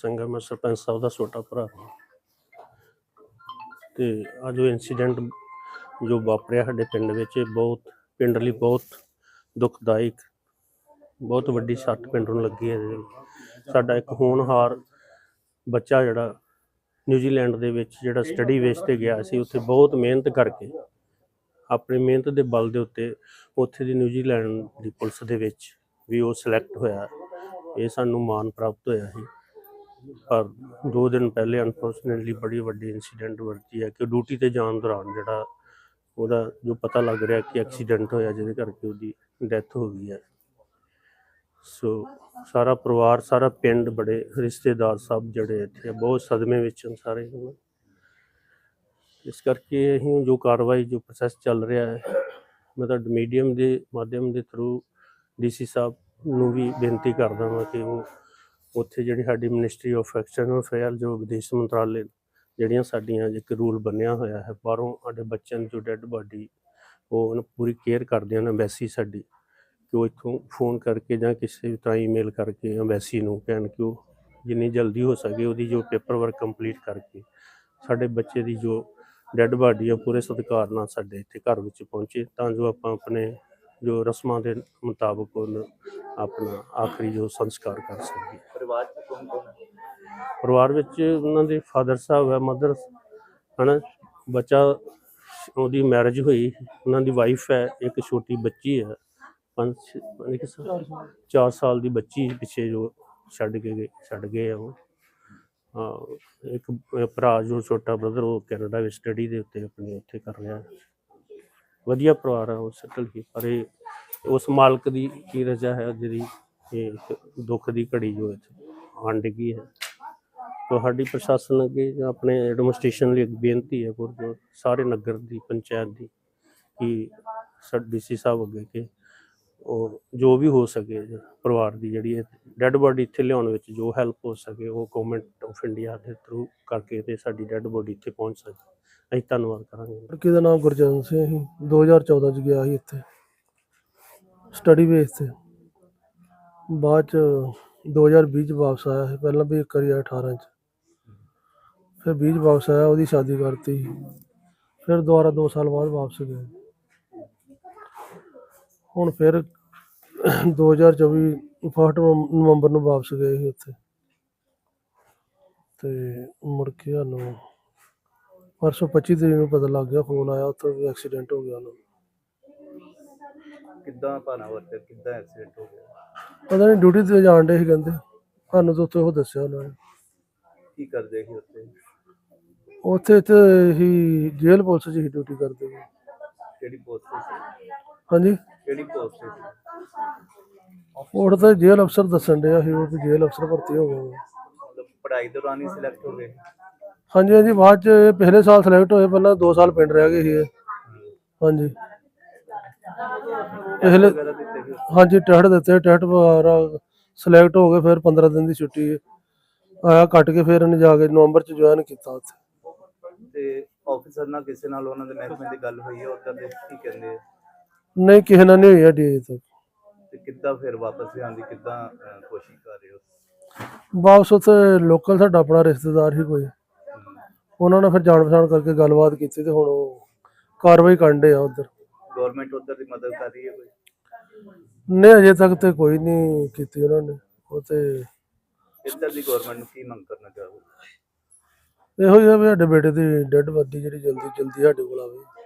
ਸਿੰਘ ਹੈ ਮੈਂ ਸਰਪੰਚ ਸਾਹਿਬ ਦਾ ਛੋਟਾ ਭਰਾ। ਹਾਂ ਤੇ ਅੱਜ ਜੋ ਇਨਸੀਡੈਂਟ ਜੋ ਵਾਪਰਿਆ ਸਾਡੇ ਪਿੰਡ ਵਿੱਚ, ਇਹ ਬਹੁਤ, ਪਿੰਡ ਲਈ ਬਹੁਤ ਦੁਖਦਾਇਕ, ਬਹੁਤ ਵੱਡੀ ਸੱਟ ਪਿੰਡ ਨੂੰ ਲੱਗੀ ਹੈ। ਇਹਦੇ ਵਿੱਚ। ਸਾਡਾ ਇੱਕ ਹੋਣਹਾਰ ਬੱਚਾ ਜਿਹੜਾ ਨਿਊਜ਼ੀਲੈਂਡ ਦੇ ਵਿੱਚ ਜਿਹੜਾ ਸਟੱਡੀ ਬੇਸ ਤੇ ਗਿਆ ਸੀ, ਉੱਥੇ ਬਹੁਤ ਮਿਹਨਤ ਕਰਕੇ, ਆਪਣੀ ਮਿਹਨਤ ਦੇ ਬਲ ਦੇ ਉੱਤੇ ਉੱਥੇ ਦੀ ਨਿਊਜ਼ੀਲੈਂਡ ਦੀ ਪੁਲਿਸ ਦੇ ਵਿੱਚ ਵੀ ਉਹ ਸਿਲੈਕਟ ਹੋਇਆ। ਇਹ ਸਾਨੂੰ ਮਾਣ ਪ੍ਰਾਪਤ ਹੋਇਆ ਸੀ। ਪਰ ਦੋ ਦਿਨ ਪਹਿਲੇ ਅਨਫੋਰਚੂਨੇਟਲੀ ਬੜੀ ਵੱਡੀ ਇਨਸੀਡੈਂਟ ਵਰਤੀ ਹੈ ਕਿ ਡਿਊਟੀ ਤੇ ਜਾਣ ਦੌਰਾਨ ਜਿਹੜਾ ਉਹਦਾ ਜੋ ਪਤਾ ਲੱਗ ਰਿਹਾ ਕਿ ਐਕਸੀਡੈਂਟ ਹੋਇਆ ਜਿਹਦੇ ਕਰਕੇ ਉਹਦੀ ਡੈਥ ਹੋ ਗਈ ਹੈ। ਸੋ ਸਾਰਾ ਪਰਿਵਾਰ, ਸਾਰਾ ਪਿੰਡ, ਬੜੇ ਰਿਸ਼ਤੇਦਾਰ ਸਭ ਜਿਹੜੇ ਇੱਥੇ ਬਹੁਤ ਸਦਮੇ ਵਿੱਚ ਹਨ ਸਾਰੇ ਇਸ ਕਰਕੇ ਅਸੀਂ ਜੋ ਕਾਰਵਾਈ, ਜੋ ਪ੍ਰੋਸੈਸ ਚੱਲ ਰਿਹਾ ਹੈ ਮੈਂ ਤਾਂ ਮੀਡੀਅਮ ਦੇ ਮਾਧਿਅਮ ਦੇ ਥਰੂ ਡੀਸੀ ਸਾਹਿਬ ਨੂੰ ਵੀ ਬੇਨਤੀ ਕਰਦਾ ਹਾਂ ਕਿ ਉਹ ਉੱਥੇ ਜਿਹੜੀ ਸਾਡੀ ਮਿਨਿਸਟਰੀ ਆਫ ਐਕਸਟਰਨਲ ਅਫੇਅਰ ਜੋ ਵਿਦੇਸ਼ ਮੰਤਰਾਲੇ ਜਿਹੜੀਆਂ ਸਾਡੀਆਂ ਇੱਕ ਰੂਲ ਬਣਿਆ ਹੋਇਆ ਹੈ, ਬਾਹਰੋਂ ਸਾਡੇ ਬੱਚਿਆਂ ਨੂੰ ਜੋ ਡੈੱਡ ਬਾਡੀ ਉਹ ਉਹਨੂੰ ਪੂਰੀ ਕੇਅਰ ਕਰਦੇ ਹਨ ਐਮਬੈਸੀ ਸਾਡੀ, ਕਿ ਉਹ ਇੱਥੋਂ ਫੋਨ ਕਰਕੇ ਜਾਂ ਕਿਸੇ ਤਰ੍ਹਾਂ ਈਮੇਲ ਕਰਕੇ ਐਮਬੈਸੀ ਨੂੰ ਕਹਿਣ ਕਿ ਉਹ ਜਿੰਨੀ ਜਲਦੀ ਹੋ ਸਕੇ ਉਹਦੀ ਜੋ ਪੇਪਰ ਵਰਕ ਕੰਪਲੀਟ ਕਰਕੇ ਸਾਡੇ ਬੱਚੇ ਦੀ ਜੋ ਡੈੱਡ ਬਾਡੀ ਆ, ਪੂਰੇ ਸਤਿਕਾਰ ਨਾਲ ਸਾਡੇ ਇੱਥੇ ਘਰ ਵਿੱਚ ਪਹੁੰਚੇ ਤਾਂ ਜੋ ਆਪਾਂ ਆਪਣੇ ਜੋ ਰਸਮਾਂ ਦੇ ਮੁਤਾਬਕ ਉਹਨੂੰ ਆਪਣਾ ਆਖਰੀ ਜੋ ਸੰਸਕਾਰ ਕਰ ਸਕੀਏ ਪਰਿਵਾਰ ਚ ਕੌਣ ਕੌਣ ਹੈ? ਪਰਿਵਾਰ ਵਿੱਚ ਉਹਨਾਂ ਦੇ ਫਾਦਰ ਸਾਹਿਬ ਹੈ ਮਦਰ ਹਨਾ ਬੱਚਾ ਉਹਦੀ ਮੈਰਿਜ ਹੋਈ ਉਹਨਾਂ ਦੀ ਵਾਈਫ ਹੈ ਇੱਕ ਛੋਟੀ ਬੱਚੀ ਹੈ ਪੰਜ ਛੇ- ਪੰਜ ਕੁ ਸਾਲ? 4 ਸਾਲ। ਦੀ ਬੱਚੀ ਪਿੱਛੇ ਜੋ ਛੱਡ ਕੇ ਗਏ ਛੱਡ ਗਏ ਉਹ। ਇੱਕ ਭਰਾ ਜੋ ਛੋਟਾ ਬ੍ਰਦਰ ਉਹ ਕੈਨੇਡਾ ਵਿੱਚ ਸਟੱਡੀ ਦੇ ਉੱਤੇ ਆਪਣੀ ਉੱਥੇ ਕਰ ਰਿਹਾ। ਵਧੀਆ ਪਰਿਵਾਰ ਹੈ ਉਹ ਸੈਟਲ ਹੀ ਪਰ ਇਹ ਉਸ ਮਾਲਕ ਦੀ ਕੀ ਰਜਾ ਹੈ, ਜਿਹੜੀ ਇਹ ਦੁੱਖ ਦੀ ਘੜੀ ਜੋ ਇੱਥੇ ਆਣ ਡਿੱਗੀ ਹੈ। ਤੁਹਾਡੀ ਪ੍ਰਸ਼ਾਸਨ ਅੱਗੇ ਜਾਂ ਆਪਣੇ ਐਡਮਿਨਿਸਟ੍ਰੇਸ਼ਨ ਲਈ ਇੱਕ ਬੇਨਤੀ ਹੈ, ਗੁਰਦੁਆਰਾ, ਸਾਰੇ ਨਗਰ ਦੀ ਪੰਚਾਇਤ ਦੀ, ਕਿ ਸਰ ਡੀਸੀ ਸਾਹਿਬ ਅੱਗੇ ਕਿ ਉਹ ਜੋ ਵੀ ਹੋ ਸਕੇ ਪਰਿਵਾਰ ਦੀ ਜਿਹੜੀ ਡੈੱਡ ਬਾਡੀ ਇੱਥੇ ਲਿਆਉਣ ਵਿੱਚ ਜੋ ਹੈਲਪ ਹੋ ਸਕੇ ਉਹ ਗਵਰਨਮੈਂਟ ਆਫ ਇੰਡੀਆ ਦੇ ਥਰੂ ਕਰਕੇ ਤੇ ਸਾਡੀ ਡੈੱਡ ਬਾਡੀ ਇੱਥੇ ਪਹੁੰਚ ਸਕੇ। ਅਸੀਂ ਧੰਨਵਾਦ ਕਰਾਂਗੇ। ਲੜਕੇ ਦਾ ਨਾਮ ਗੁਰਜਨ ਸਿੰਘ ਸੀ। 2014 ਚ ਗਿਆ ਸੀ ਇੱਥੇ। ਸਟੱਡੀ ਬੇਸ ਤੇ। ਬਾਅਦ ਚ 2020 ਚ ਵਾਪਸ ਆਇਆ ਸੀ। ਪਹਿਲਾਂ ਵੀ ਇੱਕ ਵਾਰੀ ਆਇਆ 18 ਚ। ਫਿਰ 20 ਚ ਵਾਪਸ ਆਇਆ, ਉਹਦੀ ਸ਼ਾਦੀ ਕਰਤੀ। ਫਿਰ ਦੁਬਾਰਾ 2 ਸਾਲ ਬਾਅਦ ਵਾਪਸ ਗਿਆ। ਹੁਣ ਫਿਰ 2024 ਫਸਟ ਨਵੰਬਰ ਨੂੰ ਵਾਪਸ ਗਏ ਸੀ ਉੱਥੇ। ਤੇ ਮੁੜ ਕੇ ਸਾਨੂੰ ਪਰਸੋਂ 25 ਤਰੀਕ ਨੂੰ ਪਤਾ ਲੱਗ ਗਿਆ ਫੋਨ ਆਇਆ ਉੱਥੇ ਵੀ ਐਕਸੀਡੈਂਟ ਹੋ ਗਿਆ ਉਹਨਾਂ ਦਾ ਕਿੱਦਾਂ ਭਾਣਾ ਵਰਤਿਆ ਕਿੱਦਾਂ ਐਕਸੀਡੈਂਟ ਹੋ ਗਿਆ? ਪਤਾ ਨਹੀਂ ਡਿਊਟੀ ਤੇ ਜਾਣ ਡੇ ਸੀ ਕਹਿੰਦੇ। ਸਾਨੂੰ ਤਾਂ ਉੱਥੇ ਉਹ ਦੱਸਿਆ ਉਹਨਾਂ ਨੇ। ਕੀ ਕਰਦੇ ਸੀ ਉੱਥੇ? ਉੱਥੇ ਤੇ ਹੀ ਜੇਲ੍ਹ ਪੁਲਿਸ 'ਚ ਹੀ ਡਿਊਟੀ ਕਰਦੇ ਸੀ। ਕਿਹੜੀ ਪੋਸਟ ਤੇ ਸੀ? ਹਾਂਜੀ? ਕਿਹੜੀ ਪੋਸਟ ਤੇ ਉਹ ਤਾਂ ਜੇਲ੍ਹ ਅਫਸਰ ਦੱਸਣ ਡਿਆ ਸੀ ਉਹ ਵੀ ਜੇਲ੍ਹ ਅਫਸਰ ਭਰਤੀ ਹੋ ਗਏ ਮਤਲਬ ਪੜ੍ਹਾਈ ਦੌਰਾਨ ਹੀ ਸਿਲੈਕਟ ਹੋ ਗਏ? ਹਾਂਜੀ ਹਾਂਜੀ ਬਾਅਦ 'ਚ ਇਹ ਪਿਛਲੇ ਸਾਲ ਸਿਲੈਕਟ ਹੋਏ ਪਹਿਲਾਂ 2 ਸਾਲ ਪਿੰਡ ਰਹਿ ਗਏ ਸੀ ਇਹ। ਹਾਂਜੀ। ਪਿਛਲੇ ਵਗੈਰਾ ਦਿੱਤੇ ਸੀ ਹਾਂਜੀ ਟੈਸਟ ਦਿੱਤੇ ਟੈਸਟ ਵਗੈਰਾ ਸਿਲੈਕਟ ਹੋ ਗਏ ਫਿਰ 15 ਦਿਨ ਦੀ ਛੁੱਟੀ ਆਇਆ ਕੱਟ ਕੇ ਫਿਰ ਇਹਨੇ ਜਾ ਕੇ ਨਵੰਬਰ 'ਚ ਜੁਆਇਨ ਕੀਤਾ ਉੱਥੇ। ਤੇ ਆਫੀਸਰ ਨਾਲ ਕਿਸੇ ਨਾਲ ਉਹਨਾਂ ਦੇ ਮਹਿਕਮੇ ਦੀ ਗੱਲ ਹੋਈ ਹੈ ਉਦੋਂ ਦੇ ਕੀ ਕਹਿੰਦੇ ਆ? ਨਹੀਂ ਕਿਸੇ ਨਾਲ ਨਹੀਂ ਹੋਈ ਸਾਡੀ ਅਜੇ ਤੱਕ। ਤੇ ਕਿੱਦਾਂ ਫਿਰ ਵਾਪਸ ਲਿਆਉਣ ਦੀ ਕਿੱਦਾਂ ਅਹ, ਕੋਸ਼ਿਸ਼ ਕਰ ਰਹੇ ਹੋ? ਵਾਪਸ ਉੱਥੇ ਲੋਕਲ ਸਾਡਾ ਆਪਣਾ ਰਿਸ਼ਤੇਦਾਰ ਹੀ ਕੋਈ। ਉਹਨਾਂ ਨੇ ਫਿਰ ਜਾਣ ਪਛਾਣ ਕਰਕੇ ਗੱਲਬਾਤ ਕੀਤੀ ਤੇ ਹੁਣ ਉਹ ਕਾਰਵਾਈ ਕਰਨ ਦੇ ਆ ਉਧਰ। ਗਵਰਨਮੈਂਟ ਉਧਰ ਦੀ ਮਦਦ ਕਰ ਰਹੀ ਹੈ ਕੋਈ? ਨਹੀਂ ਅਜੇ ਤੱਕ ਤੇ ਕੋਈ ਨਹੀਂ ਕੀਤੀ ਉਹਨਾਂ ਨੇ। ਉਹ ਤੇ ਇੱਧਰ ਦੀ ਗਵਰਨਮੈਂਟ ਨੂੰ ਕੀ ਮੰਗ ਕਰਨਾ ਚਾਹੋਗੇ? ਇਹੋ ਹੀ ਆ ਵੀ ਸਾਡੇ ਬੇਟੇ ਦੀ ਡੈੱਡ ਬਾਡੀ ਜਿਹੜੀ ਜਲਦੀ ਜਲਦੀ ਸਾਡੇ ਕੋਲ ਆਵੇ।